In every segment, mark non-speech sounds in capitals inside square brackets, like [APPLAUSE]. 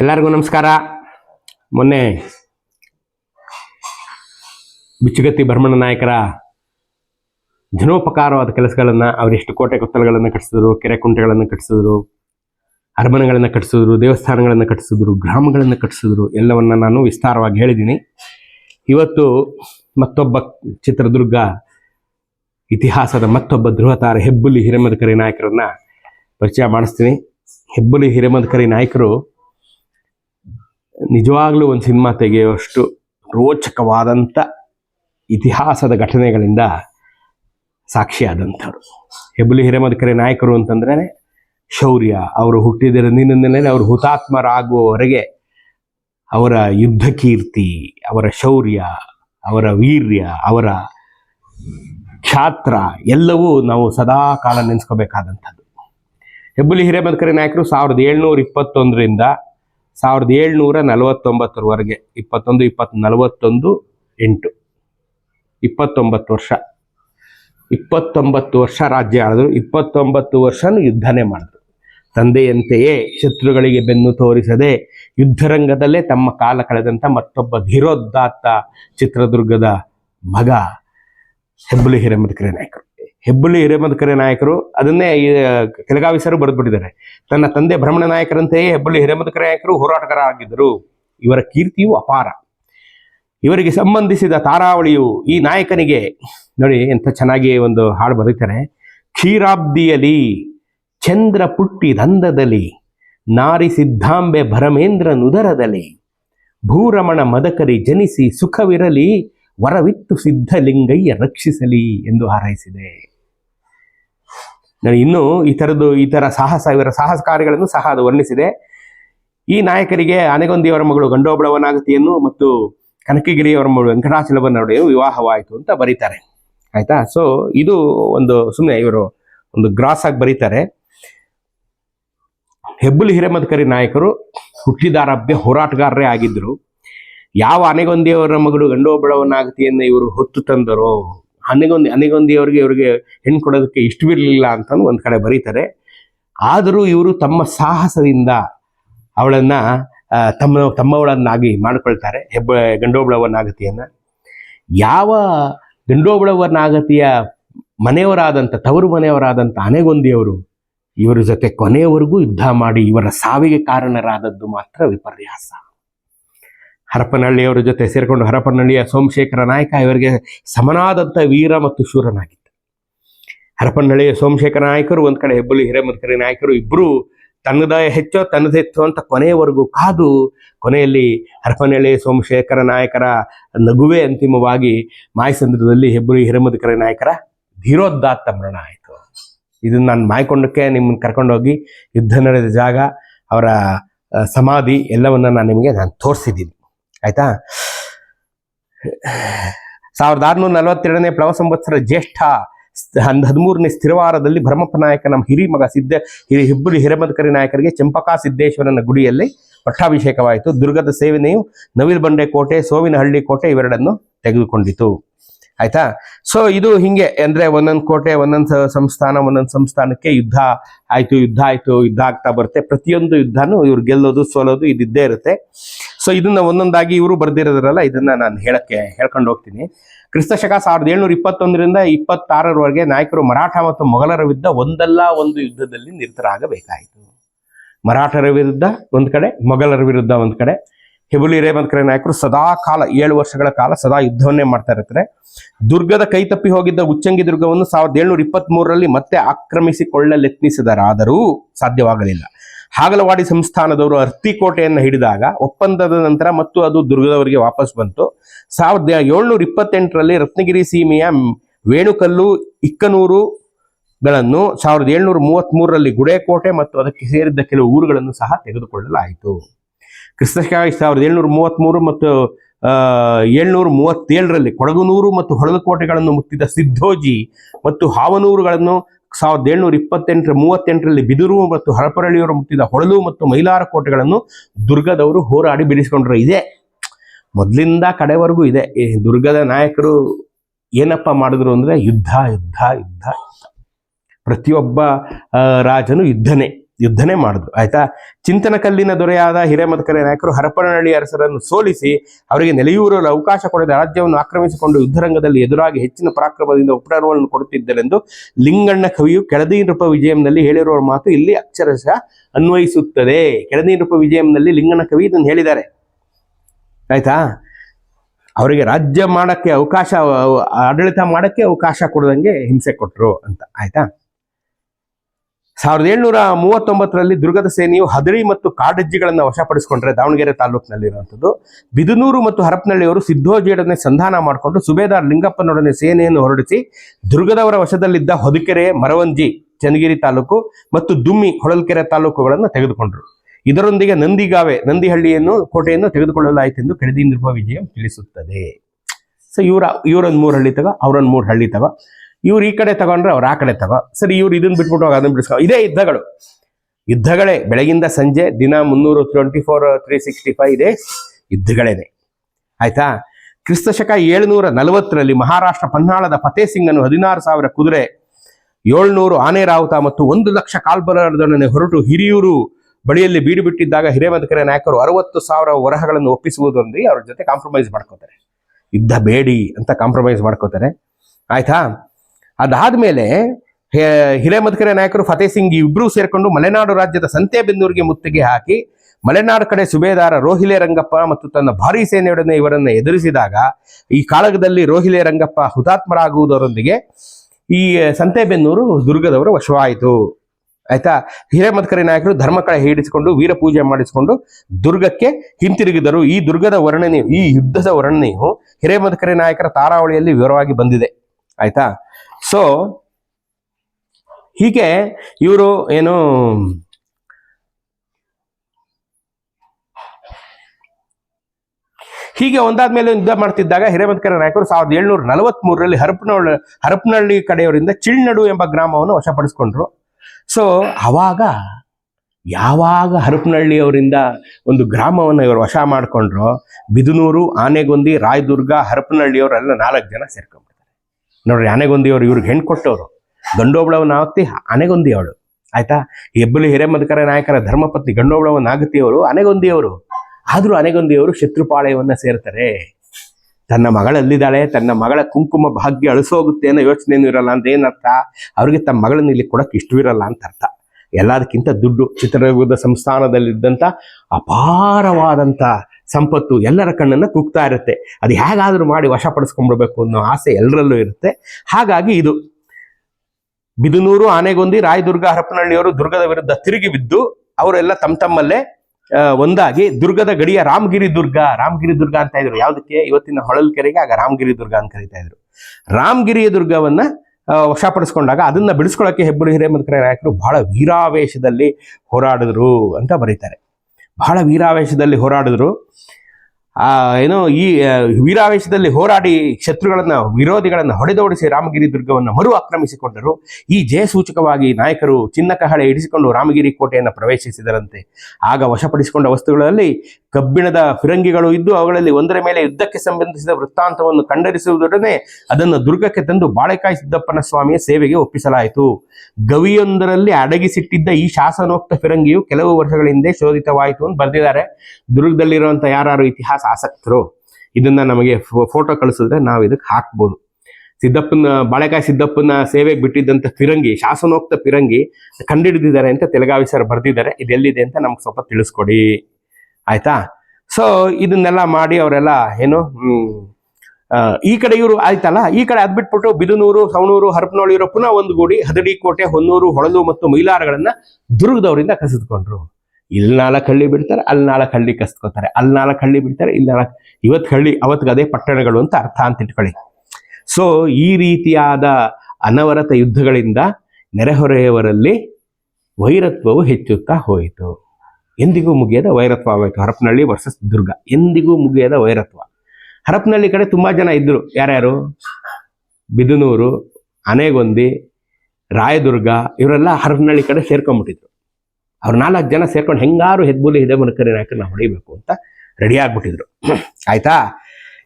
ಎಲ್ಲರಿಗೂ ನಮಸ್ಕಾರ. ಮೊನ್ನೆ ಬಿಚ್ಚುಗತ್ತಿ ಭರಮಣ್ಣ ನಾಯಕರ ಜನೋಪಕಾರವಾದ ಕೆಲಸಗಳನ್ನು ಅವರೆಷ್ಟು ಕೋಟೆ ಕೊತ್ತಲಗಳನ್ನು ಕಟ್ಟಿಸಿದ್ರು, ಕೆರೆ ಕುಂಟೆಗಳನ್ನು ಕಟ್ಟಿಸಿದ್ರು, ಅರಮನೆಗಳನ್ನು ಕಟ್ಟಿಸಿದ್ರು, ದೇವಸ್ಥಾನಗಳನ್ನು ಕಟ್ಟಿಸಿದ್ರು, ಗ್ರಾಮಗಳನ್ನು ಕಟ್ಟಿಸಿದ್ರು, ಎಲ್ಲವನ್ನ ನಾನು ವಿಸ್ತಾರವಾಗಿ ಹೇಳಿದ್ದೀನಿ. ಇವತ್ತು ಮತ್ತೊಬ್ಬ ಚಿತ್ರದುರ್ಗ ಇತಿಹಾಸದ ಮತ್ತೊಬ್ಬ ಧೃವತಾರ ಹೆಬ್ಬುಲಿ ಹಿರೇಮದಕರಿ ನಾಯಕರನ್ನ ಪರಿಚಯ ಮಾಡಿಸ್ತೀನಿ. ಹೆಬ್ಬುಲಿ ಹಿರೇಮದಕರಿ ನಾಯಕರು ನಿಜವಾಗ್ಲೂ ಒಂದು ಸಿನಿಮಾ ತೆಗೆಯುವಷ್ಟು ರೋಚಕವಾದಂಥ ಇತಿಹಾಸದ ಘಟನೆಗಳಿಂದ ಸಾಕ್ಷಿಯಾದಂಥವ್ರು. ಹೆಬ್ಬುಲಿ ಹಿರೇಮದ್ಕರೆ ನಾಯಕರು ಅಂತಂದ್ರೆ ಶೌರ್ಯ. ಅವರು ಹುಟ್ಟಿದ ದಿನದಿಂದಲೇ ಅವರು ಹುತಾತ್ಮರಾಗುವವರೆಗೆ ಅವರ ಯುದ್ಧ ಕೀರ್ತಿ ಅವರ ಶೌರ್ಯ, ಅವರ ವೀರ್ಯ, ಅವರ ಕ್ಷಾತ್ರ ಎಲ್ಲವೂ ನಾವು ಸದಾ ಕಾಲ ನೆನೆಸ್ಕೋಬೇಕಾದಂಥದ್ದು ಹೆಬ್ಬುಲಿ ಹಿರೇಮದ್ಕರೆ ನಾಯಕರು ಸಾವಿರದ ಏಳ್ನೂರ ಇಪ್ಪತ್ತೊಂದರಿಂದ ಸಾವಿರದ ಏಳ್ನೂರ ನಲವತ್ತೊಂಬತ್ತರವರೆಗೆ, ಇಪ್ಪತ್ತೊಂದು, ಇಪ್ಪತ್ತು ನಲವತ್ತೊಂದು, ಎಂಟು. ಇಪ್ಪತ್ತೊಂಬತ್ತು ವರ್ಷ. ಇಪ್ಪತ್ತೊಂಬತ್ತು ವರ್ಷ ರಾಜ್ಯ ಆಳಿದ್ರು. ಇಪ್ಪತ್ತೊಂಬತ್ತು ವರ್ಷನೂ ಯುದ್ಧನೇ ಮಾಡಿದ್ರು. ತಂದೆಯಂತೆಯೇ ಶತ್ರುಗಳಿಗೆ ಬೆನ್ನು ತೋರಿಸದೆ ಯುದ್ಧರಂಗದಲ್ಲೇ ತಮ್ಮ ಕಾಲ ಕಳೆದಂಥ ಮತ್ತೊಬ್ಬ ಧೀರೋದ್ದಾತ್ತ ಚಿತ್ರದುರ್ಗದ ಮಗ ಹೆಬ್ಬುಲಿ ಹಿರೇಮದಕರಿ ನಾಯಕರು ಹೆಬ್ಬುಲಿ ಹಿರೇಮದ್ಕರೆ ನಾಯಕರು ಅದನ್ನೇ ಈ ಕೆಳಗಾವಿಸರು ಬರೆದ್ಬಿಟ್ಟಿದ್ದಾರೆ. ತನ್ನ ತಂದೆ ಭ್ರಮಣ ನಾಯಕರಂತೆಯೇ ಹೆಬ್ಬುಲಿ ಹಿರೇಮದ್ಕರೆ ನಾಯಕರು ಹೋರಾಟಗಾರರಾಗಿದ್ದರು. ಇವರ ಕೀರ್ತಿಯು ಅಪಾರ. ಇವರಿಗೆ ಸಂಬಂಧಿಸಿದ ತಾರಾವಳಿಯು ಈ ನಾಯಕನಿಗೆ, ನೋಡಿ ಎಂತ ಚೆನ್ನಾಗಿ ಒಂದು ಹಾಡು ಬರೀತಾರೆ. ಕ್ಷೀರಾಬ್ದಿಯಲಿ ಚಂದ್ರ ಪುಟ್ಟಿ ರಂಧದಲ್ಲಿ ನಾರಿ ಸಿದ್ಧಾಂಬೆ ಭರಮೇಂದ್ರ ನುದರದಲ್ಲಿ, ಭೂರಮಣ ಮದಕರಿ ಜನಿಸಿ ಸುಖವಿರಲಿ, ವರವಿತ್ತು ಸಿದ್ಧಲಿಂಗಯ್ಯ ರಕ್ಷಿಸಲಿ ಎಂದು ಹಾರೈಸಿದೆ. ನಾನು ಇನ್ನೂ ಈ ಥರದ್ದು, ಈ ಥರ ಸಾಹಸ, ಇವರ ಸಾಹಸ ಕಾರ್ಯಗಳನ್ನು ಸಹ ಅದು ವರ್ಣಿಸಿದೆ. ಈ ನಾಯಕರಿಗೆ ಆನೆಗೊಂದಿಯವರ ಮಗಳು ಗಂಡೋಬಳವನಾಗತಿಯನ್ನು ಮತ್ತು ಕನಕಗಿರಿಯವರ ಮಗಳು ವೆಂಕಟಾಚಲವನ್ನೊಡೆಯು ವಿವಾಹವಾಯಿತು ಅಂತ ಬರೀತಾರೆ. ಆಯ್ತಾ? ಸೊ ಇದು ಒಂದು ಸುಮ್ಮನೆ ಇವರು ಒಂದು ಗ್ರಾಸ್ ಆಗಿ ಬರೀತಾರೆ. ಹೆಬ್ಬುಲಿ ಹಿರೇಮದ್ಕರಿ ನಾಯಕರು ಹುಟ್ಟಿದಾರಭ್ಯ ಹೋರಾಟಗಾರರೇ ಆಗಿದ್ದರು ಯಾವ ಆನೆಗೊಂದಿಯವರ ಮಗಳು ಗಂಡೋಬಳವನಾಗತಿಯನ್ನು ಇವರು ಹೊತ್ತು ತಂದರೋ? ಅನೆಗೊಂದಿ ಅವರಿಗೆ ಇವರಿಗೆ ಹೆಣ್ಣು ಕೊಡೋದಕ್ಕೆ ಇಷ್ಟವಿರಲಿಲ್ಲ ಅಂತ ಒಂದು ಕಡೆ ಬರೀತಾರೆ. ಆದರೂ ಇವರು ತಮ್ಮ ಸಾಹಸದಿಂದ ಅವಳನ್ನ ತಮ್ಮ, ತಮ್ಮವಳನ್ನಾಗಿ ಮಾಡಿಕೊಳ್ತಾರೆ, ಹೆಬ್ಬ, ಗಂಡೋಬಳವನ್ನಾಗತಿಯನ್ನು. ಯಾವ ಗಂಡೋಬಳವನಾಗತಿಯ ಮನೆಯವರಾದಂಥ ತವರು ಮನೆಯವರಾದಂಥ ಅನೆಗೊಂದಿಯವರು ಇವರ ಜೊತೆ ಕೊನೆಯವರೆಗೂ ಯುದ್ಧ ಮಾಡಿ ಇವರ ಸಾವಿಗೆ ಕಾರಣರಾದದ್ದು ಮಾತ್ರ ವಿಪರ್ಯಾಸ. ಹರಪನಹಳ್ಳಿಯವರ ಜೊತೆ ಸೇರಿಕೊಂಡು ಹರಪನಹಳ್ಳಿಯ ಸೋಮಶೇಖರ ನಾಯಕ ಇವರಿಗೆ ಸಮನಾದಂಥ ವೀರ ಮತ್ತು ಶೂರನಾಗಿದ್ದ. ಹರಪನಹಳ್ಳಿಯ ಸೋಮಶೇಖರ ನಾಯಕರು ಒಂದು ಕಡೆ, ಹೆಬ್ಬುಲಿ ಹಿರೇಮದಕರಿ ನಾಯಕರು ಇಬ್ಬರು ತನ್ನದಾಯ ಹೆಚ್ಚೋ, ತನ್ನದ ಅಂತ ಕೊನೆಯವರೆಗೂ ಕಾದು ಕೊನೆಯಲ್ಲಿ ಹರಪನಹಳ್ಳಿ ಸೋಮಶೇಖರ ನಾಯಕರ ನಗುವೆ ಅಂತಿಮವಾಗಿ ಮಾಯಸಂದ್ರದಲ್ಲಿ ಹೆಬ್ಬುಲಿ ಹಿರೇಮದಕರಿ ನಾಯಕರ ಧೀರೋದ್ದಾತ್ತ ಮರಣ ಆಯಿತು. ಇದನ್ನು ನಾನು ಮಾಯ್ಕೊಂಡಕ್ಕೆ ನಿಮ್ಮನ್ನ ಕರ್ಕೊಂಡೋಗಿ ಯುದ್ಧ ನಡೆದ ಜಾಗ ಅವರ ಸಮಾಧಿ ಎಲ್ಲವನ್ನ ನಾನು ನಿಮಗೆ ನಾನು ತೋರಿಸಿದ್ದೀನಿ. ಆಯ್ತಾ? ಸಾವಿರದ ಆರುನೂರ ನಲವತ್ತೆರಡನೇ ಪ್ಲವ ಸಂವತ್ಸರ ಜ್ಯೇಷ್ಠ ಹದಿಮೂರನೇ ಸ್ಥಿರವಾರದಲ್ಲಿ ಭರಮಪ್ಪ ನಾಯಕ ನಮ್ಮ ಹಿರಿ ಮಗ ಸಿದ್ಧ ಹಿರಿ ಹೆಬ್ಬುಲಿ ಹಿರೇಮದ್ಕರಿ ನಾಯಕರಿಗೆ ಚಂಪಕಾ ಸಿದ್ದೇಶ್ವರನ ಗುಡಿಯಲ್ಲಿ ಪಟ್ಟಾಭಿಷೇಕವಾಯಿತು. ದುರ್ಗದ ಸೇವನೆಯು ನವಿಲ್ಬಂಡೆ ಕೋಟೆ, ಸೋವಿನಹಳ್ಳಿ ಕೋಟೆ ಇವೆರಡನ್ನು ತೆಗೆದುಕೊಂಡಿತು. ಆಯ್ತಾ? ಸೊ ಇದು ಹಿಂಗೆ ಅಂದ್ರೆ ಒಂದೊಂದು ಕೋಟೆ, ಒಂದೊಂದು ಸಂಸ್ಥಾನ, ಒಂದೊಂದು ಸಂಸ್ಥಾನಕ್ಕೆ ಯುದ್ಧ ಆಯ್ತು ಯುದ್ಧ ಆಯ್ತು, ಯುದ್ಧ ಆಗ್ತಾ ಬರುತ್ತೆ. ಪ್ರತಿಯೊಂದು ಯುದ್ಧನೂ ಇವ್ರು ಗೆಲ್ಲೋದು, ಸೋಲೋದು ಇದ್ದೇ ಇರುತ್ತೆ. ಸೊ ಇದನ್ನ ಒಂದೊಂದಾಗಿ ಇವರು ಬರ್ದಿರೋದ್ರಲ್ಲ, ಇದನ್ನ ನಾನು ಹೇಳಕ್ಕೆ ಹೇಳ್ಕೊಂಡು ಹೋಗ್ತೀನಿ. ಕ್ರಿಸ್ತ ಶಕ ಸಾವಿರದ ಏಳ್ನೂರ ಇಪ್ಪತ್ತೊಂದರಿಂದ ಇಪ್ಪತ್ತಾರರವರೆಗೆ ನಾಯಕರು ಮರಾಠ ಮತ್ತು ಮೊಘಲರ ವಿರುದ್ಧ ಒಂದಲ್ಲ ಒಂದು ಯುದ್ಧದಲ್ಲಿ ನಿರತರಾಗಬೇಕಾಯಿತು. ಮರಾಠರ ವಿರುದ್ಧ ಒಂದ್ ಕಡೆ, ಮೊಘಲರ ವಿರುದ್ಧ ಒಂದ್ ಕಡೆ ಹೆಬುಲಿ ರೇಮಂತ್ಕರ ನಾಯಕರು ಸದಾ ಕಾಲ, ಏಳು ವರ್ಷಗಳ ಕಾಲ ಸದಾ ಯುದ್ಧವನ್ನೇ ಮಾಡ್ತಾ ಇರ್ತಾರೆ. ದುರ್ಗದ ಕೈ ತಪ್ಪಿ ಹೋಗಿದ್ದ ಉಚ್ಚಂಗಿ ದುರ್ಗವನ್ನು ಸಾವಿರದ ಏಳ್ನೂರ ಇಪ್ಪತ್ತ್ ಮೂರರಲ್ಲಿ ಮತ್ತೆ ಆಕ್ರಮಿಸಿಕೊಳ್ಳಲೆತ್ನಿಸಿದರಾದರೂ ಸಾಧ್ಯವಾಗಲಿಲ್ಲ. ಹಾಗಲವಾಡಿ ಸಂಸ್ಥಾನದವರು ಅರ್ತಿಕೋಟೆಯನ್ನು ಹಿಡಿದಾಗ, ಒಪ್ಪಂದದ ನಂತರ ಮತ್ತು ಅದು ದುರ್ಗದವರಿಗೆ ವಾಪಸ್ ಬಂತು. ಸಾವಿರದ ಏಳ್ನೂರ ಇಪ್ಪತ್ತೆಂಟರಲ್ಲಿ ರತ್ನಗಿರಿ ಸೀಮೆಯ ವೇಣುಕಲ್ಲು, ಇಕ್ಕನೂರು ಗಳನ್ನು ಸಾವಿರದ ಏಳ್ನೂರ ಮೂವತ್ತ್ ಮೂರರಲ್ಲಿ ಗುಡೇಕೋಟೆ ಮತ್ತು ಅದಕ್ಕೆ ಸೇರಿದ್ದ ಕೆಲವು ಊರುಗಳನ್ನು ಸಹ ತೆಗೆದುಕೊಳ್ಳಲಾಯಿತು. ಕ್ರಿಸ್ತಶಕ ಸಾವಿರದ ಏಳ್ನೂರ ಮೂವತ್ತ್ಮೂರು ಮತ್ತು ಏಳ್ನೂರ ಮೂವತ್ತೇಳರಲ್ಲಿ ಕೊಡಗುನೂರು ಮತ್ತು ಹೊಳಲುಕೋಟೆಗಳನ್ನು ಮುತ್ತಿದ ಸಿದ್ದೋಜಿ ಮತ್ತು ಹಾವನೂರುಗಳನ್ನು ಸಾವಿರದ ಏಳ್ನೂರ ಇಪ್ಪತ್ತೆಂಟರ ಮೂವತ್ತೆಂಟರಲ್ಲಿ ಬಿದಿರು ಮತ್ತು ಹರಪರಳಿಯವರು ಮುತ್ತಿದ ಹೊಳಲು ಮತ್ತು ಮೈಲಾರ ಕೋಟೆಗಳನ್ನು ದುರ್ಗದವರು ಹೋರಾಡಿ ಬಿಡಿಸಿಕೊಂಡ್ರು. ಇದೆ. ಮೊದಲಿಂದ ಕಡೆವರೆಗೂ ಇದೆ. ದುರ್ಗದ ನಾಯಕರು ಏನಪ್ಪ ಮಾಡಿದ್ರು ಅಂದ್ರೆ ಯುದ್ಧ ಯುದ್ಧ ಯುದ್ಧ. ಪ್ರತಿಯೊಬ್ಬ ರಾಜನು ಯುದ್ಧನೇ. ಯುದ್ಧನೇ ಮಾಡಿದ್ರು. ಆಯ್ತಾ? ಚಿಂತನ ಕಲ್ಲಿನ ದೊರೆಯಾದ ಹಿರೇಮದಕರೆ ನಾಯಕರು ಹರಪನಹಳ್ಳಿ ಅರಸರನ್ನು ಸೋಲಿಸಿ ಅವರಿಗೆ ನೆಲೆಯೂರಲು ಅವಕಾಶ ಕೊಡದೆ ರಾಜ್ಯವನ್ನು ಆಕ್ರಮಿಸಿಕೊಂಡು ಯುದ್ಧರಂಗದಲ್ಲಿ ಎದುರಾಗಿ ಹೆಚ್ಚಿನ ಪರಾಕ್ರಮದಿಂದ ಉಪಚಾರವನ್ನು ಕೊಡುತ್ತಿದ್ದರೆಂದು ಲಿಂಗಣ್ಣ ಕವಿಯು ಕೆಳದಿ ನೃಪ ವಿಜಯಂನಲ್ಲಿ ಹೇಳಿರುವ ಮಾತು ಇಲ್ಲಿ ಅಕ್ಷರಶಃ ಅನ್ವಯಿಸುತ್ತದೆ. ಕೆಳದಿ ನೃಪ ವಿಜಯಂನಲ್ಲಿ ಲಿಂಗಣ್ಣ ಕವಿ ಇದನ್ನು ಹೇಳಿದ್ದಾರೆ. ಆಯ್ತಾ? ಅವರಿಗೆ ರಾಜ್ಯ ಮಾಡಕ್ಕೆ ಅವಕಾಶ ಆಡಳಿತ ಮಾಡಕ್ಕೆ ಅವಕಾಶ ಕೊಡದಂಗೆ ಹಿಂಸೆ ಕೊಟ್ಟರು ಅಂತ. ಆಯ್ತಾ? ಸಾವಿರದ ಏಳ್ನೂರ ಮೂವತ್ತೊಂಬತ್ತರಲ್ಲಿ ದುರ್ಗದ ಸೇನೆಯು ಹದರಿ ಮತ್ತು ಕಾಡಜ್ಜಿಗಳನ್ನು ವಶಪಡಿಸಿಕೊಂಡ್ರೆ ದಾವಣಗೆರೆ ತಾಲೂಕಿನಲ್ಲಿರುವಂಥದ್ದು ಬಿದನೂರು ಮತ್ತು ಹರಪನಹಳ್ಳಿಯವರು ಸಿದ್ದೋಜಿಯೊಡನೆ ಸಂಧಾನ ಮಾಡಿಕೊಂಡು ಸುಬೇದಾರ್ ಲಿಂಗಪ್ಪನೊಡನೆ ಸೇನೆಯನ್ನು ಹೊರಡಿಸಿ ದುರ್ಗದವರ ವಶದಲ್ಲಿದ್ದ ಹೊದಿಕೆರೆ, ಮರವಂಜಿ, ಚನ್ನಗಿರಿ ತಾಲೂಕು ಮತ್ತು ದುಮ್ಮಿ, ಹೊಳಲ್ಕೆರೆ ತಾಲೂಕುಗಳನ್ನು ತೆಗೆದುಕೊಂಡರು. ಇದರೊಂದಿಗೆ ನಂದಿಗಾವೆ, ನಂದಿಹಳ್ಳಿಯನ್ನು ಕೋಟೆಯನ್ನು ತೆಗೆದುಕೊಳ್ಳಲಾಯಿತೆಂದು ಕೆಳದಿ ನೃಪ ವಿಜಯ ತಿಳಿಸುತ್ತದೆ. ಸೊ ಇವರ ಇವರೊಂದು ಮೂರು ಹಳ್ಳಿ ತಗ ಅವರೊಂದು ಮೂರು ಹಳ್ಳಿ ತಗೋ. ಇವ್ರು ಈ ಕಡೆ ತಗೊಂಡ್ರೆ ಅವ್ರು ಆ ಕಡೆ ತಗೋ. ಸರಿ, ಇವ್ರು ಇದನ್ನ ಬಿಟ್ಬಿಟ್ಟು ಹೋಗಿ ಅದನ್ನ ಬಿಡಿಸ್ಕೊ. ಇದೇ ಯುದ್ಧಗಳು. ಯುದ್ಧಗಳೇ. ಬೆಳಗಿಂದ ಸಂಜೆ, ದಿನ ಮುನ್ನೂರು twenty four three sixty five ಇದೆ. ಯುದ್ಧಗಳೇನೆ. ಆಯ್ತಾ? ಕ್ರಿಸ್ತ ಶಕ ಏಳ್ನೂರ ನಲವತ್ತರಲ್ಲಿ ಮಹಾರಾಷ್ಟ್ರ ಪನ್ನಾಳದ ಫತೇ ಅನ್ನು ಹದಿನಾರು ಸಾವಿರ ಕುದುರೆ, ಏಳ್ನೂರು ಆನೆ ರಾವುತ ಮತ್ತು ಒಂದು ಲಕ್ಷ ಕಾಲ್ಬಲದೊಡನೆ ಹೊರಟು ಹಿರಿಯೂರು ಬಳಿಯಲ್ಲಿ ಬೀಡು ಬಿಟ್ಟಿದ್ದಾಗ ಹಿರೇಮದಕರ ನಾಯಕರು ಅರವತ್ತು ಸಾವಿರ ವರಹಗಳನ್ನು ಒಪ್ಪಿಸುವುದರೊಂದಿಗೆ ಅವ್ರ ಜೊತೆ ಕಾಂಪ್ರಮೈಸ್ ಮಾಡ್ಕೋತಾರೆ. ಯುದ್ಧ ಬೇಡಿ ಅಂತ ಕಾಂಪ್ರಮೈಸ್ ಮಾಡ್ಕೋತಾರೆ. ಆಯ್ತಾ? ಅದಾದ್ಮೇಲೆ ಹಿರೇಮದ್ಕರೆ ನಾಯಕರು ಫತೇ ಸಿಂಗ್ ಇಬ್ರು ಸೇರ್ಕೊಂಡು ಮಲೆನಾಡು ರಾಜ್ಯದ ಸಂತೆಬೆನ್ನೂರಿಗೆ ಮುತ್ತಿಗೆ ಹಾಕಿ ಮಲೆನಾಡು ಕಡೆ ಸುಬೇದಾರ ರೋಹಿಲೆ ರಂಗಪ್ಪ ಮತ್ತು ತನ್ನ ಭಾರೀ ಸೇನೆಯೊಡನೆ ಇವರನ್ನು ಎದುರಿಸಿದಾಗ ಈ ಕಾಳಗದಲ್ಲಿ ರೋಹಿಲೆ ರಂಗಪ್ಪ ಹುತಾತ್ಮರಾಗುವುದರೊಂದಿಗೆ ಈ ಸಂತೆಬೆನ್ನೂರು ದುರ್ಗದವರ ವಶವಾಯಿತು. ಆಯ್ತಾ? ಹಿರೇಮದ್ಕರೆ ನಾಯಕರು ಧರ್ಮಕಳೆ ಹಿಡಿಸಿಕೊಂಡು ವೀರ ಪೂಜೆ ಮಾಡಿಸಿಕೊಂಡು ದುರ್ಗಕ್ಕೆ ಹಿಂತಿರುಗಿದರು. ಈ ದುರ್ಗದ ವರ್ಣನೆಯು ಈ ಯುದ್ಧದ ವರ್ಣನೆಯು ಹಿರೇಮದ್ಕರೆ ನಾಯಕರ ತಾರಾವಳಿಯಲ್ಲಿ ವಿವರವಾಗಿ ಬಂದಿದೆ. ಆಯ್ತಾ? ಸೊ ಹೀಗೆ ಇವರು ಏನು, ಹೀಗೆ ಒಂದಾದ ಮೇಲೆ ಯುದ್ಧ ಮಾಡ್ತಿದ್ದಾಗ ಹಿರೇಮಂತಕರ ನಾಯಕರು ಸಾವಿರದ ಏಳ್ನೂರ ನಲವತ್ತ್ ಮೂರರಲ್ಲಿ ಹರಪನಹಳ್ಳಿ ಹರಪನಹಳ್ಳಿ ಕಡೆಯವರಿಂದ ಚಿಳ್ನಡು ಎಂಬ ಗ್ರಾಮವನ್ನು ವಶಪಡಿಸ್ಕೊಂಡ್ರು. ಸೊ ಅವಾಗ ಯಾವಾಗ ಹರಪನಹಳ್ಳಿಯವರಿಂದ ಒಂದು ಗ್ರಾಮವನ್ನು ಇವರು ವಶ ಮಾಡಿಕೊಂಡ್ರು, ಬಿದನೂರು, ಆನೆಗೊಂದಿ, ರಾಯದುರ್ಗ, ಹರಪನಹಳ್ಳಿಯವರೆಲ್ಲ ನಾಲ್ಕು ಜನ ಸೇರ್ಕೊಂಡ್ಬಿಡ್ತಾರೆ ನೋಡ್ರಿ ಆನೆಗೊಂದಿಯವರು ಇವ್ರಿಗೆ ಹೆಣ್ಣು ಕೊಟ್ಟವರು. ಗಂಡೋಬಳವನ ಆವತ್ತಿ ಆನೆಗೊಂದಿ ಅವಳು ಆಯ್ತಾ? ಹೆಬ್ಬಲಿ ಹಿರೇಮದಕರ ನಾಯಕರ ಧರ್ಮಪತ್ನಿ ಗಂಡೋಬಳವ ನಾಗತಿಯವರು ಆನೆಗೊಂದಿಯವರು. ಆದರೂ ಆನೆಗೊಂದಿಯವರು ಶತ್ರುಪಾಳಯವನ್ನ ಸೇರ್ತಾರೆ. ತನ್ನ ಮಗಳಲ್ಲಿದ್ದಾಳೆ, ತನ್ನ ಮಗಳ ಕುಂಕುಮ ಭಾಗ್ಯ ಅಳಿಸೋಗುತ್ತೆ ಅನ್ನೋ ಯೋಚನೆಯೂ ಇರಲ್ಲ ಅಂತ ಏನರ್ಥ? ಅವ್ರಿಗೆ ತಮ್ಮ ಮಗಳನ್ನ ಇಲ್ಲಿ ಕೊಡಕ್ಕೆ ಇಷ್ಟವಿರಲ್ಲ ಅಂತ ಅರ್ಥ. ಎಲ್ಲದಕ್ಕಿಂತ ದುಡ್ಡು, ಚಿತ್ರದುರ್ಗದ ಸಂಸ್ಥಾನದಲ್ಲಿದ್ದಂಥ ಅಪಾರವಾದಂಥ ಸಂಪತ್ತು ಎಲ್ಲರ ಕಣ್ಣನ್ನು ಕುಗ್ತಾ ಇರುತ್ತೆ. ಅದು ಹೇಗಾದರೂ ಮಾಡಿ ವಶಪಡಿಸ್ಕೊಂಡ್ಬಿಡ್ಬೇಕು ಅನ್ನೋ ಆಸೆ ಎಲ್ಲರಲ್ಲೂ ಇರುತ್ತೆ. ಹಾಗಾಗಿ ಇದು ಬಿದನೂರು, ಆನೆಗೊಂದಿ, ರಾಯದುರ್ಗ, ಹರಪನಹಳ್ಳಿಯವರು ದುರ್ಗದ ವಿರುದ್ಧ ತಿರುಗಿ ಬಿದ್ದು, ಅವರೆಲ್ಲ ತಮ್ಮ ತಮ್ಮಲ್ಲೇ ಒಂದಾಗಿ ದುರ್ಗದ ಗಡಿಯ ರಾಮಗಿರಿ ದುರ್ಗ ರಾಮಗಿರಿ ದುರ್ಗ ಅಂತ ಇದ್ರು. ಯಾವುದಕ್ಕೆ? ಇವತ್ತಿನ ಹೊಳಲ್ಕೆರೆಗೆ ಆಗ ರಾಮಗಿರಿ ದುರ್ಗ ಅಂತ ಕರಿತಾ ಇದ್ರು. ರಾಮಗಿರಿಯ ದುರ್ಗವನ್ನ ವಶಪಡಿಸ್ಕೊಂಡಾಗ ಅದನ್ನ ಬಿಡಿಸ್ಕೊಳ್ಳೋಕೆ ಹೆಬ್ಬರು ಹಿರೇಮಂತ್ರ ನಾಯಕರು ಬಹಳ ವೀರಾವೇಶದಲ್ಲಿ ಹೋರಾಡಿದ್ರು ಅಂತ ಬರೀತಾರೆ. ಬಹಳ ವೀರಾವೇಶದಲ್ಲಿ ಹೋರಾಡಿದ್ರು. ಆ, ಏನೋ ಈ ವೀರಾವೇಶದಲ್ಲಿ ಹೋರಾಡಿ ಶತ್ರುಗಳನ್ನ, ವಿರೋಧಿಗಳನ್ನ ಹೊಡೆದೋಡಿಸಿ ರಾಮಗಿರಿ ದುರ್ಗವನ್ನು ಮರು ಆಕ್ರಮಿಸಿಕೊಂಡರು. ಈ ಜಯಸೂಚಕವಾಗಿ ನಾಯಕರು ಚಿನ್ನಕಹಳೆ ಇಡಿಸಿಕೊಂಡು ರಾಮಗಿರಿ ಕೋಟೆಯನ್ನು ಪ್ರವೇಶಿಸಿದರಂತೆ. ಆಗ ವಶಪಡಿಸಿಕೊಂಡ ವಸ್ತುಗಳಲ್ಲಿ ಕಬ್ಬಿಣದ ಫಿರಂಗಿಗಳು ಇದ್ದು ಅವುಗಳಲ್ಲಿ ಒಂದರ ಮೇಲೆ ಯುದ್ಧಕ್ಕೆ ಸಂಬಂಧಿಸಿದ ವೃತ್ತಾಂತವನ್ನು ಕಂಡರಿಸುವುದೊಡನೆ ಅದನ್ನು ದುರ್ಗಕ್ಕೆ ತಂದು ಬಾಳೆಕಾಯಿ ಸಿದ್ದಪ್ಪನ ಸ್ವಾಮಿಯ ಸೇವೆಗೆ ಒಪ್ಪಿಸಲಾಯಿತು. ಗವಿಯೊಂದರಲ್ಲಿ ಅಡಗಿಸಿಟ್ಟಿದ್ದ ಈ ಶಾಸನೋಕ್ತ ಫಿರಂಗಿಯು ಕೆಲವು ವರ್ಷಗಳ ಹಿಂದೆ ಶೋಧಿತವಾಯಿತು ಅಂತ ಬರೆದಿದ್ದಾರೆ. ದುರ್ಗದಲ್ಲಿರುವಂತಹ ಯಾರು ಇತಿಹಾಸ ಆಸಕ್ತರು. ಇದನ್ನ ನಮಗೆ ಫೋಟೋ ಕಳಿಸಿದ್ರೆ ನಾವು ಇದಕ್ಕೆ ಹಾಕ್ಬೋದು. ಸಿದ್ದಪ್ಪನ, ಬಾಳೆಕಾಯಿ ಸಿದ್ದಪ್ಪನ ಸೇವೆಗೆ ಬಿಟ್ಟಿದ್ದಂಥ ಫಿರಂಗಿ ಶಾಸನೋಕ್ತ ಫಿರಂಗಿ ಕಂಡಿಡಿದಿದ್ದಾರೆ ಅಂತ ತೆಲಗಾವಿ ಸರ್ ಬರೆದಿದ್ದಾರೆ. ಇದೆಲ್ಲಿದೆ ಅಂತ ನಮ್ಗೆ ಸ್ವಲ್ಪ ತಿಳಿಸ್ಕೊಡಿ. ಆಯ್ತಾ? ಸೊ ಇದನ್ನೆಲ್ಲ ಮಾಡಿ ಅವರೆಲ್ಲ ಏನು ಈ ಕಡೆ ಇವರು ಆಯ್ತಲ್ಲ? ಈ ಕಡೆ ಅದ್ಬಿಟ್ಬಿಟ್ಟು ಬಿದುನೂರು, ಸವಣೂರು, ಹರಪನಹಳ್ಳಿ ಇರೋ ಪುನಃ ಒಂದು ಗೂಡಿ, ಹದಡಿ ಕೋಟೆ, ಹೊನ್ನೂರು, ಹೊಳಲು ಮತ್ತು ಮೈಲಾರಗಳನ್ನ ದುರ್ಗದವರಿಂದ ಕಸಿದ್ಕೊಂಡ್ರು. ಇಲ್ಲಿ ನಾಲ್ಕು ಹಳ್ಳಿ ಬಿಡ್ತಾರೆ ಅಲ್ಲಿ ನಾಲ್ಕು ಹಳ್ಳಿ ಕಸ್ಕೋತಾರೆ. ಅಲ್ಲಿ ನಾಲ್ಕು ಹಳ್ಳಿ ಬಿಡ್ತಾರೆ ಇಲ್ಲಿ ನಾಲ್ಕು ಇವತ್ತು ಹಳ್ಳಿ ಅವತ್ತಿಗೆ ಅದೇ ಪಟ್ಟಣಗಳು ಅಂತ ಅರ್ಥ ಅಂತ ಇಟ್ಕೊಳ್ಳಿ. ಸೊ ಈ ರೀತಿಯಾದ ಅನವರತ ಯುದ್ಧಗಳಿಂದ ನೆರೆಹೊರೆಯವರಲ್ಲಿ ವೈರತ್ವವು ಹೆಚ್ಚುತ್ತಾ ಹೋಯಿತು. ಎಂದಿಗೂ ಮುಗಿಯದ ವೈರತ್ವ ಆಗೋಯ್ತು ಹರಪನಹಳ್ಳಿ ವರ್ಸಸ್ ದುರ್ಗ. ಎಂದಿಗೂ ಮುಗಿಯದ ವೈರತ್ವ. ಹರಪನಹಳ್ಳಿ ಕಡೆ ತುಂಬಾ ಜನ ಇದ್ದರು ಯಾರ್ಯಾರು? ಬಿದನೂರು ಅನೆಗೊಂದಿ ರಾಯದುರ್ಗ, ಇವರೆಲ್ಲ ಹರಪನಹಳ್ಳಿ ಕಡೆ ಸೇರ್ಕೊಂಡ್ಬಿಟ್ಟಿದ್ರು ಅವ್ರು ನಾಲ್ಕು ಜನ ಸೇರ್ಕೊಂಡು ಹೆಂಗಾರು ಹೆದ್ಬುಲಿ ಮನಕರಿ ನಾಯಕರನ್ನ ಹೊಡಿಬೇಕು ಅಂತ ರೆಡಿ ಆಗ್ಬಿಟ್ಟಿದ್ರು. ಆಯ್ತಾ?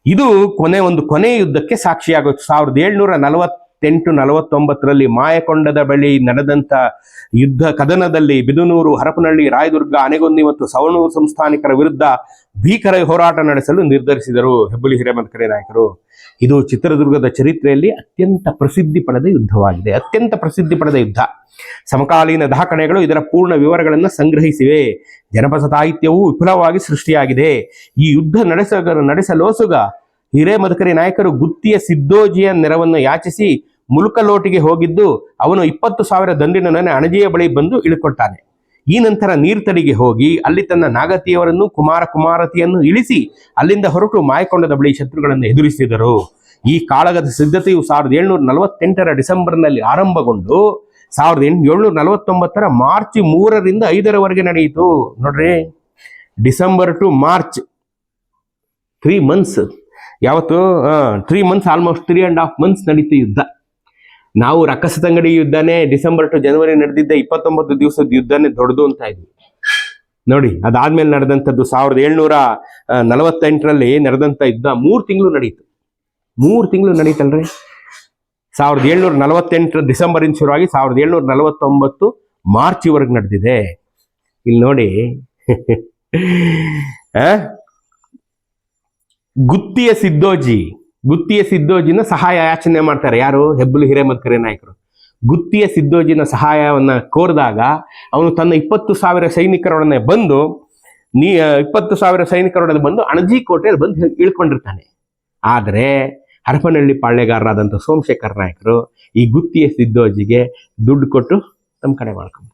ಇದು ಕೊನೆ ಒಂದು ಕೊನೆ ಯುದ್ಧಕ್ಕೆ ಸಾಕ್ಷಿಯಾಗೋಯ್ತು. ಸಾವಿರದ ಏಳ್ನೂರ ನಲವತ್ತ ನಲವತ್ತೆಂಟು, ನಲವತ್ತೊಂಬತ್ತರಲ್ಲಿ ಮಾಯಕೊಂಡದ ಬಳಿ ನಡೆದಂತ ಯುದ್ಧ ಕದನದಲ್ಲಿ ಬಿದುನೂರು, ಹರಪನಹಳ್ಳಿ, ರಾಯದುರ್ಗ, ಆನೆಗೊಂದಿ ಮತ್ತು ಸವಣೂರು ಸಂಸ್ಥಾನಿಕರ ವಿರುದ್ಧ ಭೀಕರ ಹೋರಾಟ ನಡೆಸಲು ನಿರ್ಧರಿಸಿದರು ಹೆಬ್ಬುಲಿ ಹಿರೇಮಂತಕರೆ ನಾಯಕರು. ಇದು ಚಿತ್ರದುರ್ಗದ ಚರಿತ್ರೆಯಲ್ಲಿ ಅತ್ಯಂತ ಪ್ರಸಿದ್ಧಿ ಪಡೆದ ಯುದ್ಧವಾಗಿದೆ. ಅತ್ಯಂತ ಪ್ರಸಿದ್ಧಿ ಪಡೆದ ಯುದ್ಧ. ಸಮಕಾಲೀನ ದಾಖಲೆಗಳು ಇದರ ಪೂರ್ಣ ವಿವರಗಳನ್ನು ಸಂಗ್ರಹಿಸಿವೆ. ಜನಪದ ಸಾಹಿತ್ಯವು ವಿಪುಲವಾಗಿ ಸೃಷ್ಟಿಯಾಗಿದೆ. ಈ ಯುದ್ಧ ನಡೆಸ ನಡೆಸಲೋಸುಗ ಹಿರೇಮದಕರಿ ನಾಯಕರು ಗುತ್ತಿಯ ಸಿದ್ದೋಜಿಯ ನೆರವನ್ನು ಯಾಚಿಸಿ ಮುಲುಕಲೋಟಿಗೆ ಹೋಗಿದ್ದು, ಅವನು ಇಪ್ಪತ್ತು ಸಾವಿರ ದಂಡಿನೊಡನೆ ಅಣಜಿಯ ಬಳಿ ಬಂದು ಇಳಿಕೊಳ್ತಾನೆ ಈ ನಂತರ ನೀರ್ತಡಿಗೆ ಹೋಗಿ ಅಲ್ಲಿ ತನ್ನ ನಾಗತಿಯವರನ್ನು ಕುಮಾರ ಕುಮಾರತಿಯನ್ನು ಇಳಿಸಿ ಅಲ್ಲಿಂದ ಹೊರಟು ಮಾಯಕೊಂಡದ ಬಳಿ ಶತ್ರುಗಳನ್ನು ಎದುರಿಸಿದರು. ಈ ಕಾಳಗದ ಸಿದ್ಧತೆಯು ಸಾವಿರದ ಏಳ್ನೂರ ನಲವತ್ತೆಂಟರ ಡಿಸೆಂಬರ್ನಲ್ಲಿ ಆರಂಭಗೊಂಡು ಸಾವಿರದ ಎಂಟು ಏಳ್ನೂರ ನಲವತ್ತೊಂಬತ್ತರ ಮಾರ್ಚ್ ಮೂರರಿಂದ ಐದರವರೆಗೆ ನಡೆಯಿತು. ನೋಡ್ರಿ, December to March three months ಯಾವತ್ತು? Three months almost three and half months ನಡೀತು ಯುದ್ಧ. ನಾವು ರಕ್ಕಸದಂಗಡಿ ಯುದ್ಧನೇ ಡಿಸೆಂಬರ್ ಟು ಜನವರಿ ನಡೆದಿದ್ದ ಇಪ್ಪತ್ತೊಂಬತ್ತು ದಿವಸದ ಯುದ್ಧನೇ ದೊಡ್ಡದು ಅಂತ ಇದ್ವಿ. ನೋಡಿ, ಅದಾದ್ಮೇಲೆ ನಡೆದಂಥದ್ದು ಸಾವಿರದ ಏಳ್ನೂರ ನಲವತ್ತೆಂಟರಲ್ಲಿ ನಡೆದಂಥ ಯುದ್ಧ ಮೂರು ತಿಂಗಳು ನಡೀತು. ಮೂರು ತಿಂಗಳು ನಡೀತಲ್ರಿ? ಸಾವಿರದ ಏಳ್ನೂರ ನಲವತ್ತೆಂಟರ ಡಿಸೆಂಬರಿಂದ ಶುರುವಾಗಿ ಸಾವಿರದ ಏಳ್ನೂರ ನಲವತ್ತೊಂಬತ್ತು ಮಾರ್ಚ್ವರೆಗೆ ನಡೆದಿದೆ. ಇಲ್ಲಿ ನೋಡಿ? [LAUGHS] ಗುತ್ತಿಯ ಸಿದ್ದೋಜಿ. ಗುತ್ತಿಯ ಸಿದ್ದೋಜಿನ ಸಹಾಯ ಯಾಚನೆ ಮಾಡ್ತಾರೆ. ಯಾರು? ಹೆಬ್ಬಲು ಹಿರೇಮದ್ಕರೆ ನಾಯಕರು. ಗುತ್ತಿಯ ಸಿದ್ದೋಜಿನ ಸಹಾಯವನ್ನ ಕೋರಿದಾಗ ಅವನು ತನ್ನ ಇಪ್ಪತ್ತು ಸಾವಿರ ಸೈನಿಕರೊಡನೆ ಬಂದು, ನೀ ಇಪ್ಪತ್ತು ಸಾವಿರ ಸೈನಿಕರೊಡನೆ ಬಂದು ಅಣಜಿ ಕೋಟೆಯಲ್ಲಿ ಬಂದು ಇಳ್ಕೊಂಡಿರ್ತಾನೆ. ಆದರೆ ಹರಪನಹಳ್ಳಿ ಪಾಳ್ಯಗಾರರಾದಂಥ ಸೋಮಶೇಖರ್ ನಾಯಕರು ಈ ಗುತ್ತಿಯ ಸಿದ್ದೋಜಿಗೆ ದುಡ್ಡು ಕೊಟ್ಟು ತಮ್ಮ ಕಡೆ ಮಾಡ್ಕೊಂಬಿಟ್ಟು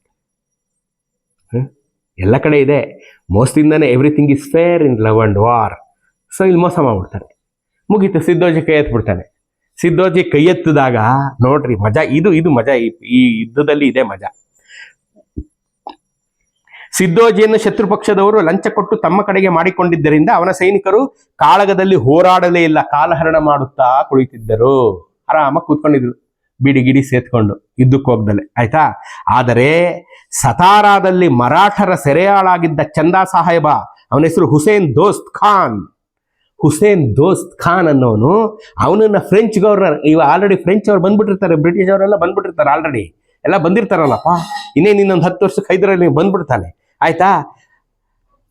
ಎಲ್ಲ ಕಡೆ ಇದೆ. ಮೋಸದಿಂದಾನೆ everything is fair in love and war so ಇಲ್ಲಿ ಮೋಸ ಮಾಡ್ಬಿಡ್ತಾರೆ. ಮುಗೀತು, ಸಿದ್ದೋಜಿ ಕೈ ಎತ್ಬಿಡ್ತಾನೆ. ಸಿದ್ದೋಜಿ ಕೈ ಎತ್ತಿದಾಗ, ನೋಡ್ರಿ, ಮಜಾ, ಇದು ಇದು ಮಜಾ, ಈ- ಯುದ್ಧದಲ್ಲಿ ಇದೆ ಮಜಾ. ಸಿದ್ದೋಜಿಯನ್ನು ಶತ್ರು ಪಕ್ಷದವರು ಲಂಚ ಕೊಟ್ಟು ತಮ್ಮ ಕಡೆಗೆ ಮಾಡಿಕೊಂಡಿದ್ದರಿಂದ ಅವನ ಸೈನಿಕರು ಕಾಳಗದಲ್ಲಿ ಹೋರಾಡಲೇ ಇಲ್ಲ, ಕಾಲಹರಣ ಮಾಡುತ್ತಾ ಕುಳಿತಿದ್ದರು. ಆರಾಮ ಕೂತ್ಕೊಂಡಿದ್ರು, ಬಿಡಿ ಗಿಡಿ ಸೇತ್ಕೊಂಡು ಯುದ್ಧಕ್ಕೋಗ್ದಲೆ ಆಯ್ತಾ? ಆದರೆ ಸತಾರಾದಲ್ಲಿ ಮರಾಠರ ಸೆರೆಯಾಳಾಗಿದ್ದ ಚಂದಾ ಸಾಹೇಬ ಅವನ ಹೆಸರು ಹುಸೇನ್ ದೋಸ್ತ್ ಖಾನ್. ಹುಸೇನ್ ದೋಸ್ತ್ ಖಾನ್ ಅನ್ನೋನು, ಅವನನ್ನ ಫ್ರೆಂಚ್ ಗವರ್ನರ್, ಇವ ಆಲ್ರೆಡಿ ಫ್ರೆಂಚ್ ಅವ್ರು ಬಂದ್ಬಿಟ್ಟಿರ್ತಾರೆ ಬ್ರಿಟಿಷ್ ಅವರೆಲ್ಲ ಬಂದ್ಬಿಟ್ಟಿರ್ತಾರೆ ಆಲ್ರೆಡಿ ಎಲ್ಲ ಬಂದಿರ್ತಾರಲ್ಲಪ್ಪ. ಇನ್ನೇನು ಇನ್ನೊಂದು ಹತ್ತು ವರ್ಷಕ್ಕೆ ಹೈದರಲ್ಲಿ ಬಂದ್ಬಿಡ್ತಾನೆ. ಆಯ್ತಾ?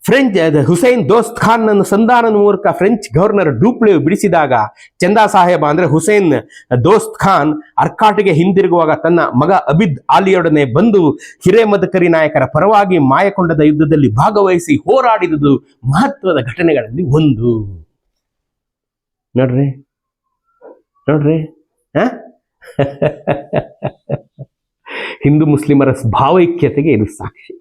ಫ್ರೆಂಚ್ ಹುಸೇನ್ ದೋಸ್ತ್ ಖಾನ್ ನನ್ನ ಸಂಧಾನದ ಮೂಲಕ ಫ್ರೆಂಚ್ ಗವರ್ನರ್ ಡೂಪ್ಲೆ ಬಿಡಿಸಿದಾಗ, ಚಂದಾ ಸಾಹೇಬ ಅಂದ್ರೆ ಹುಸೇನ್ ದೋಸ್ತ್ ಖಾನ್ ಅರ್ಕಾಟಿಗೆ ಹಿಂದಿರುಗುವಾಗ ತನ್ನ ಮಗ ಅಬಿದ್ ಆಲಿಯೊಡನೆ ಬಂದು ಹಿರೇಮದಕರಿ ನಾಯಕರ ಪರವಾಗಿ ಮಾಯಕೊಂಡದ ಯುದ್ಧದಲ್ಲಿ ಭಾಗವಹಿಸಿ ಹೋರಾಡಿದುದು ಮಹತ್ವದ ಘಟನೆಗಳಲ್ಲಿ ಒಂದು. ನೋಡ್ರಿ. ನೋಡ್ರಿ? ಹಿಂದೂ ಮುಸ್ಲಿಮರ ಭಾವೈಕ್ಯತೆಗೆ ಇದು ಸಾಕ್ಷಿ.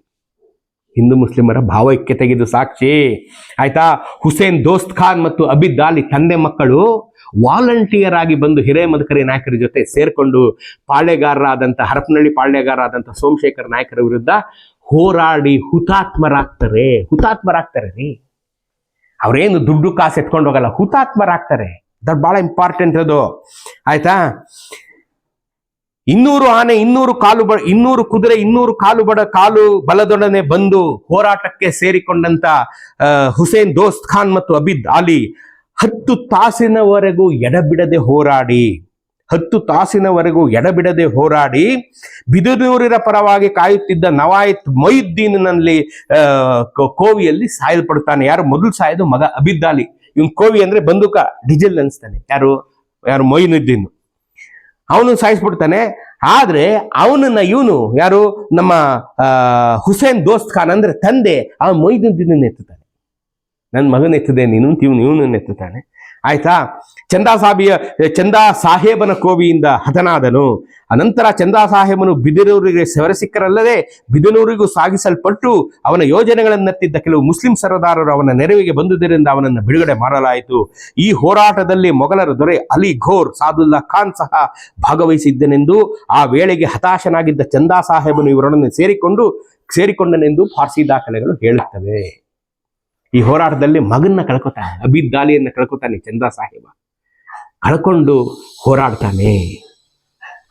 ಹಿಂದೂ ಮುಸ್ಲಿಮರ ಭಾವೈಕ್ಯತೆಗೆ ಇದು ಸಾಕ್ಷಿ. ಆಯ್ತಾ? ಹುಸೇನ್ ದೋಸ್ತ್ ಖಾನ್ ಮತ್ತು ಅಬಿದ್ ಅಲಿ ತಂದೆ ಮಕ್ಕಳು ವಾಲಂಟಿಯರ್ ಆಗಿ ಬಂದು ಹಿರೇಮದಕರಿ ನಾಯಕರ ಜೊತೆ ಸೇರ್ಕೊಂಡು ಪಾಳ್ಯಗಾರರಾದಂಥ ಹರಪನಹಳ್ಳಿ ಪಾಳ್ಯಗಾರರಾದಂಥ ಸೋಮಶೇಖರ್ ನಾಯಕರ ವಿರುದ್ಧ ಹೋರಾಡಿ ಹುತಾತ್ಮರಾಗ್ತಾರೆ. ಹುತಾತ್ಮರಾಗ್ತಾರೆ ರೀ. ಅವ್ರೇನು ದುಡ್ಡು ಕಾಸು ಎತ್ಕೊಂಡು ಹೋಗಲ್ಲ, ಹುತಾತ್ಮರಾಗ್ತಾರೆ. ದಟ್ ಬಹಳ ಇಂಪಾರ್ಟೆಂಟ್ ಅದು ಆಯ್ತಾ? ಇನ್ನೂರು ಆನೆ, ಇನ್ನೂರು ಕಾಲು ಬ ಇನ್ನೂರು ಕುದುರೆ, ಇನ್ನೂರು ಕಾಲು ಬಡ, ಕಾಲು ಬಲದೊಡನೆ ಬಂದು ಹೋರಾಟಕ್ಕೆ ಸೇರಿಕೊಂಡಂತ ಹುಸೇನ್ ದೋಸ್ತ್ ಖಾನ್ ಮತ್ತು ಅಬಿದ್ ಅಲಿ ಹತ್ತು ತಾಸಿನವರೆಗೂ ಎಡಬಿಡದೆ ಹೋರಾಡಿ ಹತ್ತು ತಾಸಿನವರೆಗೂ ಎಡಬಿಡದೆ ಹೋರಾಡಿ ಬಿದುನೂರಿನ ಪರವಾಗಿ ಕಾಯುತ್ತಿದ್ದ ನವಾಯತ್ ಕೋ- ಕೋವಿಯಲ್ಲಿ ಸಾಯಲ್ಪಡ್ತಾನೆ ಯಾರು? ಮೊದಲು ಸಾಯೋದು ಮಗ ಅಬಿದ್ದಾಲಿ. ಇವನ್ ಕೋವಿ ಅಂದ್ರೆ ಬಂದೂಕ ಡಿಜೆಲ್ ಅನ್ಸ್ತಾನೆ. ಯಾರು? ಯಾರು? ಮೊಯ್ನುದ್ದೀನ್ ಅವನು ಸಾಯಿಸ್ಬಿಡ್ತಾನೆ. ಆದ್ರೆ ಅವನನ್ನ ಇವನು ಯಾರು? ನಮ್ಮ ಹುಸೇನ್ ದೋಸ್ತ್ ಖಾನ್ ಅಂದ್ರೆ ತಂದೆ. ಆ ಮೊಯ್ದುದ್ದೀನ್ ಎತ್ತುತ್ತಾನೆ. ನನ್ನ ಮಗನ ಎತ್ತದೆ ನೀನು, ಇವನು ಇವನು ಎತ್ತುತ್ತಾನೆ. ಆಯ್ತಾ? ಚಂದಾ ಸಾಬಿಯ ಚಂದಾ ಸಾಹೇಬನ ಕೋವಿಯಿಂದ ಹತನಾದನು. ಅನಂತರ ಚಂದಾ ಸಾಹೇಬನು ಬಿದಿನೂರಿಗೆ ಸೆವರಸಿಕ್ಕರಲ್ಲದೆ ಬಿದಿನೂರಿಗೂ ಸಾಗಿಸಲ್ಪಟ್ಟು ಅವನ ಯೋಜನೆಗಳನ್ನೆತ್ತಿದ್ದ ಕೆಲವು ಮುಸ್ಲಿಂ ಸರದಾರರು ಅವನ ನೆರವಿಗೆ ಬಂದುದರಿಂದ ಅವನನ್ನು ಬಿಡುಗಡೆ ಮಾಡಲಾಯಿತು. ಈ ಹೋರಾಟದಲ್ಲಿ ಮೊಘಲರ ದೊರೆ ಅಲಿ ಘೋರ್ ಸಾದುಲ್ಲಾ ಖಾನ್ ಸಹ ಭಾಗವಹಿಸಿದ್ದನೆಂದು, ಆ ವೇಳೆಗೆ ಹತಾಶನಾಗಿದ್ದ ಚಂದಾ ಸಾಹೇಬನು ಇವರೊಡನೆ ಸೇರಿಕೊಂಡು, ಸೇರಿಕೊಂಡನೆಂದು ಫಾರ್ಸಿ ದಾಖಲೆಗಳು ಹೇಳುತ್ತವೆ. ಈ ಹೋರಾಟದಲ್ಲಿ ಮಗನ್ನ ಕಳ್ಕೊತಾನೆ ಅಬಿದ್ ದಾಲಿಯನ್ನ ಕಳ್ಕೊತಾನೆ ಚಂದ್ರ ಸಾಹೇಬ. ಕಳ್ಕೊಂಡು ಹೋರಾಡ್ತಾನೆ.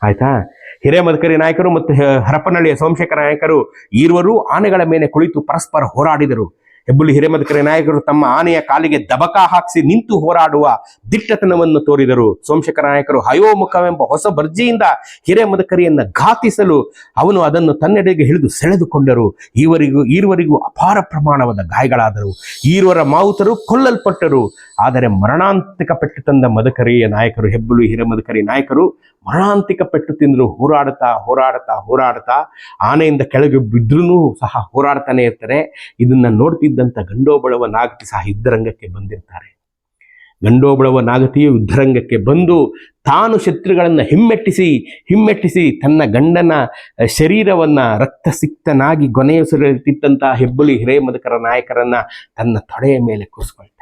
ಆಯ್ತಾ? ಹಿರೇಮದಕರಿ ನಾಯಕರು ಮತ್ತು ಹರಪನಹಳ್ಳಿಯ ಸೋಮಶೇಖರ ನಾಯಕರು, ಇರುವರು ಆನೆಗಳ ಮೇಲೆ ಕುಳಿತು ಪರಸ್ಪರ ಹೋರಾಡಿದರು. ಹೆಬ್ಬುಲಿ ಹಿರೇಮದಕರಿ ನಾಯಕರು ತಮ್ಮ ಆನೆಯ ಕಾಲಿಗೆ ದಬಕ ಹಾಕಿಸಿ ನಿಂತು ಹೋರಾಡುವ ದಿಟ್ಟತನವನ್ನು ತೋರಿದರು. ಸೋಮಶೇಖರ ನಾಯಕರು ಹಯೋಮುಖವೆಂಬ ಹೊಸ ಬರ್ಜಿಯಿಂದ ಹಿರೇಮದಕರಿಯನ್ನು ಘಾತಿಸಲು ಅವನು ಅದನ್ನು ತನ್ನೆಡೆಗೆ ಹಿಡಿದು ಸೆಳೆದುಕೊಂಡರು. ಈವರಿಗೂ, ಈರುವರಿಗೂ ಅಪಾರ ಪ್ರಮಾಣವಾದ ಗಾಯಗಳಾದರು. ಈರುವರ ಮಾವುತರು ಕೊಲ್ಲಲ್ಪಟ್ಟರು. ಆದರೆ ಮರಣಾಂತಿಕ ಪೆಟ್ಟು ತಂದ ಮದಕರಿಯ ನಾಯಕರು, ಹೆಬ್ಬುಲಿ ಹಿರೇಮದಕರಿ ನಾಯಕರು ಮರಣಾಂತಿಕ ಪೆಟ್ಟು ತಿಂದರು ಹೋರಾಡ್ತಾ ಹೋರಾಡ್ತಾ ಹೋರಾಡ್ತಾ ಆನೆಯಿಂದ ಕೆಳಗೆ ಬಿದ್ರೂ ಸಹ ಹೋರಾಡ್ತಾನೆ ಇರ್ತಾರೆ. ಇದನ್ನ ನೋಡ್ತಿದ್ದಂಥ ಗಂಡೋಬಳವ ನಾಗತಿ ಸಹ ಯುದ್ಧರಂಗಕ್ಕೆ ಬಂದಿರ್ತಾರೆ. ಗಂಡೋಬಳವ ನಾಗತಿಯು ಯುದ್ಧರಂಗಕ್ಕೆ ಬಂದು ತಾನು ಶತ್ರುಗಳನ್ನು ಹಿಮ್ಮೆಟ್ಟಿಸಿ ಹಿಮ್ಮೆಟ್ಟಿಸಿ ತನ್ನ ಗಂಡನ ಶರೀರವನ್ನ ರಕ್ತಸಿಕ್ತನಾಗಿ ಗೊನೆಯುಸಿರುತ್ತಿದ್ದಂತಹ ಹೆಬ್ಬುಲಿ ಹಿರೇಮದಕರ ನಾಯಕರನ್ನು ತನ್ನ ತೊಡೆಯ ಮೇಲೆ ಕೂರಿಸ್ಕೊಳ್ತಾಳೆ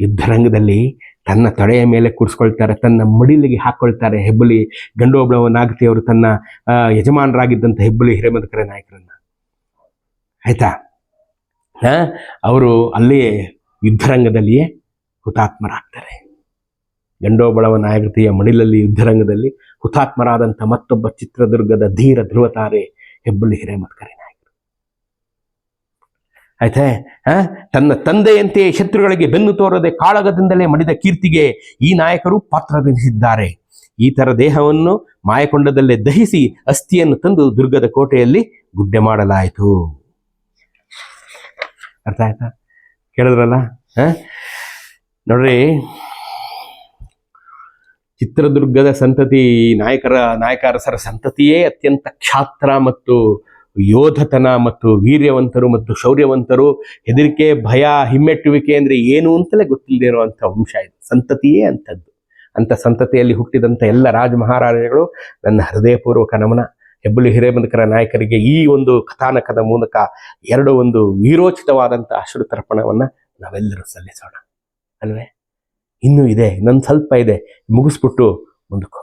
ಯುದ್ಧರಂಗದಲ್ಲಿ ತನ್ನ ತೊಡೆಯ ಮೇಲೆ ಕೂರಿಸ್ಕೊಳ್ತಾರೆ, ತನ್ನ ಮಡಿಲಿಗೆ ಹಾಕ್ಕೊಳ್ತಾರೆ ಹೆಬ್ಬುಲಿ. ಗಂಡೋಬಳವ ನಾಗತಿಯವರು ತನ್ನ ಯಜಮಾನರಾಗಿದ್ದಂಥ ಹೆಬ್ಬುಲಿ ಹಿರೇಮದಕರ ನಾಯಕರನ್ನ. ಆಯ್ತಾ? ಹಾಂ? ಅವರು ಅಲ್ಲಿಯೇ ಯುದ್ಧರಂಗದಲ್ಲಿಯೇ ಹುತಾತ್ಮರಾಗ್ತಾರೆ. ಗಂಡೋಬಳವ ನಾಯಕತೆಯ ಮಡಿಲಲ್ಲಿ ಯುದ್ಧರಂಗದಲ್ಲಿ ಹುತಾತ್ಮರಾದಂಥ ಮತ್ತೊಬ್ಬ ಚಿತ್ರದುರ್ಗದ ಧೀರ ಧ್ರುವತಾರೆ ಹೆಬ್ಬುಲಿ ಹಿರೇಮದ್ಕರೆ ಆಯ್ತಾ? ತನ್ನ ತಂದೆಯಂತೆ ಶತ್ರುಗಳಿಗೆ ಬೆನ್ನು ತೋರದೆ ಕಾಳಗದಿಂದಲೇ ಮಡಿದ ಕೀರ್ತಿಗೆ ಈ ನಾಯಕರು ಪಾತ್ರರೆನಿಸಿದ್ದಾರೆ ಈ ತರ ದೇಹವನ್ನು ಮಾಯಕೊಂಡದಲ್ಲೇ ದಹಿಸಿ ಅಸ್ಥಿಯನ್ನು ತಂದು ದುರ್ಗದ ಕೋಟೆಯಲ್ಲಿ ಗುಡ್ಡೆ ಮಾಡಲಾಯಿತು. ಅರ್ಥ ಆಯ್ತಾ? ಕೇಳಿದ್ರಲ್ಲ? ನೋಡ್ರಿ, ಚಿತ್ರದುರ್ಗದ ಸಂತತಿ ನಾಯಕರ, ನಾಯಕರಸರ ಸಂತತಿಯೇ ಅತ್ಯಂತ ಕ್ಷಾತ್ರ ಮತ್ತು ಯೋಧತನ ಮತ್ತು ವೀರ್ಯವಂತರು ಮತ್ತು ಶೌರ್ಯವಂತರು, ಹೆದರಿಕೆ, ಭಯ, ಹಿಮ್ಮೆಟ್ಟುವಿಕೆ ಅಂದರೆ ಏನು ಅಂತಲೇ ಗೊತ್ತಿಲ್ಲದೆ ಇರುವಂಥ ವಂಶ ಇದು. ಸಂತತಿಯೇ ಅಂಥದ್ದು. ಅಂಥ ಸಂತತಿಯಲ್ಲಿ ಹುಟ್ಟಿದಂಥ ಎಲ್ಲ ರಾಜ ಮಹಾರಾಜಗಳು ನನ್ನ ಹೃದಯಪೂರ್ವಕ ನಮನ. ಹೆಬ್ಬುಲಿ ಹಿರೇಮಂದಕರ ನಾಯಕರಿಗೆ ಈ ಒಂದು ಕಥಾನಕದ ಮೂಲಕ ಎರಡು ಒಂದು ವೀರೋಚಿತವಾದಂಥ ಅಶ್ರು ತರ್ಪಣವನ್ನು ನಾವೆಲ್ಲರೂ ಸಲ್ಲಿಸೋಣ. ಅಲ್ವೇ? ಇನ್ನೂ ಇದೆ, ಇನ್ನೊಂದು ಸ್ವಲ್ಪ ಇದೆ. ಮುಗಿಸ್ಬಿಟ್ಟು ಮುಂದಕ್ಕೆ